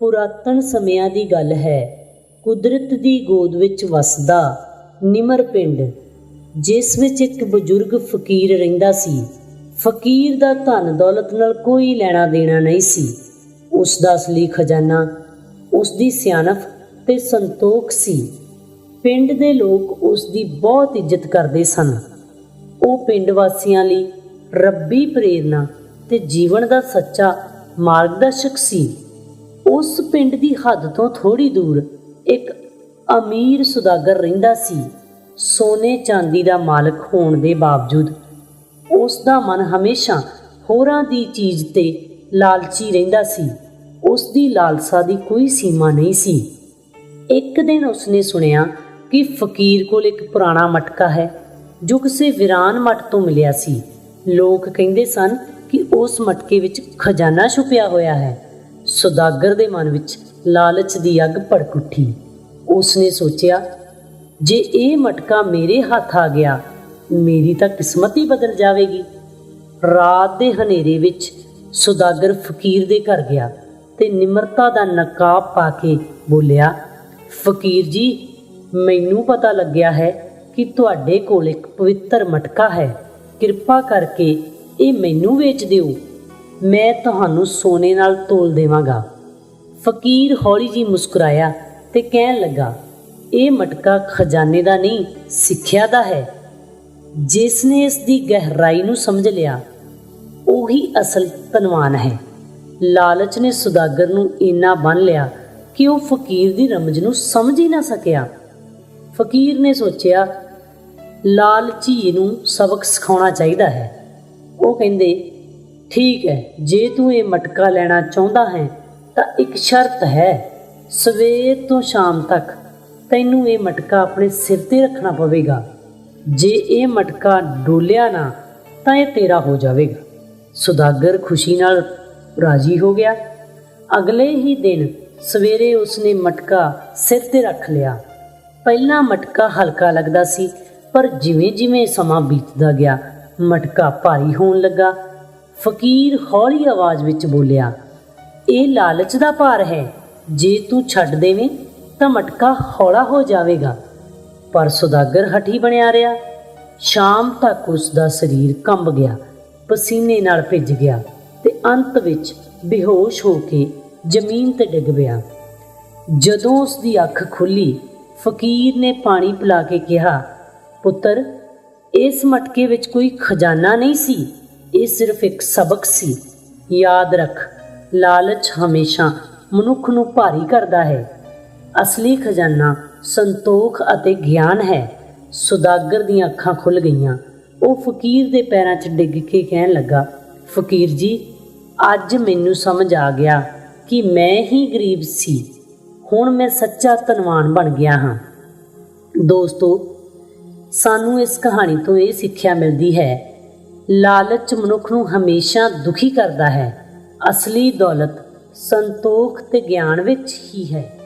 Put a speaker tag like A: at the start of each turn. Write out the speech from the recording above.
A: ਪੁਰਾਤਨ ਸਮਿਆਂ ਦੀ ਗੱਲ ਹੈ। ਕੁਦਰਤ ਦੀ ਗੋਦ ਵਿੱਚ ਵਸਦਾ ਨਿਮਰ ਪਿੰਡ, ਜਿਸ ਵਿੱਚ ਇੱਕ ਬਜ਼ੁਰਗ ਫਕੀਰ ਰਹਿੰਦਾ ਸੀ। ਫਕੀਰ ਦਾ ਧਨ ਦੌਲਤ ਨਾਲ ਕੋਈ ਲੈਣਾ ਦੇਣਾ ਨਹੀਂ ਸੀ। ਉਸ ਦਾ ਅਸਲੀ ਖਜ਼ਾਨਾ, ਉਸ ਦੀ ਸਿਆਣਪ ਤੇ ਸੰਤੋਖ ਸੀ। ਪਿੰਡ ਦੇ ਲੋਕ ਉਸ ਦੀ ਬਹੁਤ ਇੱਜ਼ਤ ਕਰਦੇ ਸਨ। ਉਹ ਪਿੰਡ ਵਾਸੀਆਂ ਲਈ ਰੱਬੀ ਪ੍ਰੇਰਣਾ ਤੇ ਜੀਵਨ ਦਾ ਸੱਚਾ ਮਾਰਗਦਰਸ਼ਕ ਸੀ। ਉਸ ਪਿੰਡ ਦੀ ਹੱਦ ਤੋਂ ਥੋੜੀ ਦੂਰ ਇੱਕ ਅਮੀਰ ਸੁਦਾਗਰ ਰਹਿੰਦਾ ਸੀ। ਸੋਨੇ ਚਾਂਦੀ ਦਾ ਮਾਲਕ ਹੋਣ ਦੇ ਬਾਵਜੂਦ ਉਸ ਦਾ ਮਨ ਹਮੇਸ਼ਾ ਹੋਰਾਂ ਦੀ ਚੀਜ਼ ਤੇ ਲਾਲਚੀ ਰਹਿੰਦਾ ਸੀ। ਉਸ ਦੀ ਲਾਲਸਾ ਦੀ ਕੋਈ ਸੀਮਾ ਨਹੀਂ ਸੀ। ਇੱਕ ਦਿਨ ਉਸਨੇ ਸੁਣਿਆ ਕਿ ਫਕੀਰ ਕੋਲ ਇੱਕ ਪੁਰਾਣਾ ਮਟਕਾ ਹੈ, ਜੋ ਕਿਸੇ ਵਿਰਾਨ ਮਟ ਤੋਂ ਮਿਲਿਆ ਸੀ। ਲੋਕ ਕਹਿੰਦੇ ਸਨ ਕਿ ਉਸ ਮਟਕੇ ਵਿੱਚ ਖਜ਼ਾਨਾ ਛੁਪਿਆ ਹੋਇਆ ਹੈ। ਸੁਦਾਗਰ ਦੇ ਮਨ ਵਿੱਚ ਲਾਲਚ ਦੀ ਅੱਗ ਭੜਕ ਉੱਠੀ। ਉਸਨੇ ਸੋਚਿਆ, ਜੇ ਇਹ ਮਟਕਾ ਮੇਰੇ ਹੱਥ ਆ ਗਿਆ, ਮੇਰੀ ਤਾਂ ਕਿਸਮਤ ਹੀ ਬਦਲ ਜਾਵੇਗੀ। ਰਾਤ ਦੇ ਹਨੇਰੇ ਵਿੱਚ ਸੁਦਾਗਰ ਫਕੀਰ ਦੇ ਘਰ ਗਿਆ ਤੇ ਨਿਮਰਤਾ ਦਾ ਨਕਾਬ ਪਾ ਕੇ ਬੋਲਿਆ, ਫਕੀਰ ਜੀ, ਮੈਨੂੰ ਪਤਾ ਲੱਗਿਆ ਹੈ ਕਿ ਤੁਹਾਡੇ ਕੋਲ ਇੱਕ ਪਵਿੱਤਰ ਮਟਕਾ ਹੈ। ਕਿਰਪਾ ਕਰਕੇ ਇਹ ਮੈਨੂੰ ਵੇਚ ਦਿਓ। ਮੈਂ ਤੁਹਾਨੂੰ ਸੋਨੇ ਨਾਲ ਤੋਲ ਦੇਵਾਂਗਾ। ਫਕੀਰ ਹੌਲੀ ਜੀ ਮੁਸਕਰਾਇਆ ਤੇ ਕਹਿਣ ਲੱਗਾ, ਇਹ ਮਟਕਾ ਖਜ਼ਾਨੇ ਦਾ ਨਹੀਂ, ਸਿੱਖਿਆ ਦਾ ਹੈ। ਜਿਸ ਨੇ ਇਸ ਦੀ ਗਹਿਰਾਈ ਨੂੰ ਸਮਝ ਲਿਆ, ਉਹੀ ਅਸਲ ਧਨਵਾਨ ਹੈ। ਲਾਲਚ ਨੇ ਸੁਦਾਗਰ ਨੂੰ ਇੰਨਾ ਬੰਨ ਲਿਆ ਕਿ ਉਹ ਫਕੀਰ ਦੀ ਰਮਜ ਨੂੰ ਸਮਝ ਹੀ ਨਾ ਸਕਿਆ। ਫਕੀਰ ਨੇ ਸੋਚਿਆ ਲਾਲਚੀ ਨੂੰ ਸਬਕ ਸਿਖਾਉਣਾ ਚਾਹੀਦਾ ਹੈ। ਉਹ ਕਹਿੰਦੇ ਠੀਕ ਹੈ, ਜੇ ਤੂੰ ਇਹ ਮਟਕਾ ਲੈਣਾ ਚਾਹੁੰਦਾ ਹੈ, ਤਾਂ ਇੱਕ ਸ਼ਰਤ ਹੈ, ਸਵੇਰ ਤੋਂ ਸ਼ਾਮ ਤੱਕ ਤੈਨੂੰ ਇਹ ਮਟਕਾ ਆਪਣੇ ਸਿਰ ਤੇ ਰੱਖਣਾ ਪਵੇਗਾ। ਜੇ ਇਹ ਮਟਕਾ ਡੋਲਿਆ ਨਾ, ਤਾਂ ਇਹ ਤੇਰਾ ਹੋ ਜਾਵੇਗਾ। ਸੁਦਾਗਰ ਖੁਸ਼ੀ ਨਾਲ ਰਾਜੀ ਹੋ ਗਿਆ। ਅਗਲੇ ਹੀ ਦਿਨ ਸਵੇਰੇ ਉਸਨੇ ਮਟਕਾ ਸਿਰ ਤੇ ਰੱਖ ਲਿਆ। ਪਹਿਲਾਂ ਮਟਕਾ ਹਲਕਾ ਲੱਗਦਾ ਸੀ, ਪਰ ਜਿਵੇਂ-ਜਿਵੇਂ ਸਮਾਂ ਬੀਤਦਾ ਗਿਆ, ਮਟਕਾ ਭਾਰੀ ਹੋਣ ਲੱਗਾ। ਫਕੀਰ ਹੌਲੀ ਆਵਾਜ਼ ਵਿੱਚ ਬੋਲਿਆ, ਇਹ ਲਾਲਚ ਦਾ ਭਾਰ ਹੈ। ਜੇ ਤੂੰ ਛੱਡ ਦੇਵੇਂ, ਤਾਂ ਮਟਕਾ ਹੌਲਾ ਹੋ ਜਾਵੇਗਾ। ਪਰ ਸੁਦਾਗਰ ਹਠੀ ਬਣਿਆ ਰਿਹਾ। ਸ਼ਾਮ ਤੱਕ ਉਸ ਦਾ ਸਰੀਰ ਕੰਬ ਗਿਆ, ਪਸੀਨੇ ਨਾਲ ਭਿੱਜ ਗਿਆ ਤੇ ਅੰਤ ਵਿੱਚ ਬੇਹੋਸ਼ ਹੋ ਕੇ ਜ਼ਮੀਨ ਤੇ ਡਿੱਗ ਪਿਆ। ਜਦੋਂ ਉਸ ਦੀ ਅੱਖ ਖੁੱਲੀ, ਫਕੀਰ ਨੇ ਪਾਣੀ ਪਿਲਾ ਕੇ ਕਿਹਾ, ਪੁੱਤਰ, ਇਸ ਮਟਕੇ ਵਿੱਚ ਕੋਈ ਖਜ਼ਾਨਾ ਨਹੀਂ ਸੀ? ਇਹ ਸਿਰਫ ਇੱਕ ਸਬਕ ਸੀ। ਯਾਦ ਰੱਖ, ਲਾਲਚ ਹਮੇਸ਼ਾ ਮਨੁੱਖ ਨੂੰ ਭਾਰੀ ਕਰਦਾ ਹੈ। ਅਸਲੀ ਖਜ਼ਾਨਾ ਸੰਤੋਖ ਅਤੇ ਗਿਆਨ ਹੈ। ਸੁਦਾਗਰ ਦੀਆਂ ਅੱਖਾਂ ਖੁੱਲ ਗਈਆਂ। ਉਹ ਫਕੀਰ ਦੇ ਪੈਰਾਂ 'ਚ ਡਿੱਗ ਕੇ ਕਹਿਣ ਲੱਗਾ, ਫਕੀਰ ਜੀ, ਅੱਜ ਮੈਨੂੰ ਸਮਝ ਆ ਗਿਆ ਕਿ ਮੈਂ ਹੀ ਗਰੀਬ ਸੀ। ਹੁਣ ਮੈਂ ਸੱਚਾ ਧਨਵਾਨ ਬਣ ਗਿਆ ਹਾਂ। ਦੋਸਤੋ, ਸਾਨੂੰ ਇਸ ਕਹਾਣੀ ਤੋਂ ਇਹ ਸਿੱਖਿਆ ਮਿਲਦੀ ਹੈ ਲਾਲਚ ਮਨੁੱਖ ਨੂੰ ਹਮੇਸ਼ਾ ਦੁਖੀ ਕਰਦਾ ਹੈ। ਅਸਲੀ ਦੌਲਤ ਸੰਤੋਖ ਤੇ ਗਿਆਨ ਵਿੱਚ ਹੀ ਹੈ।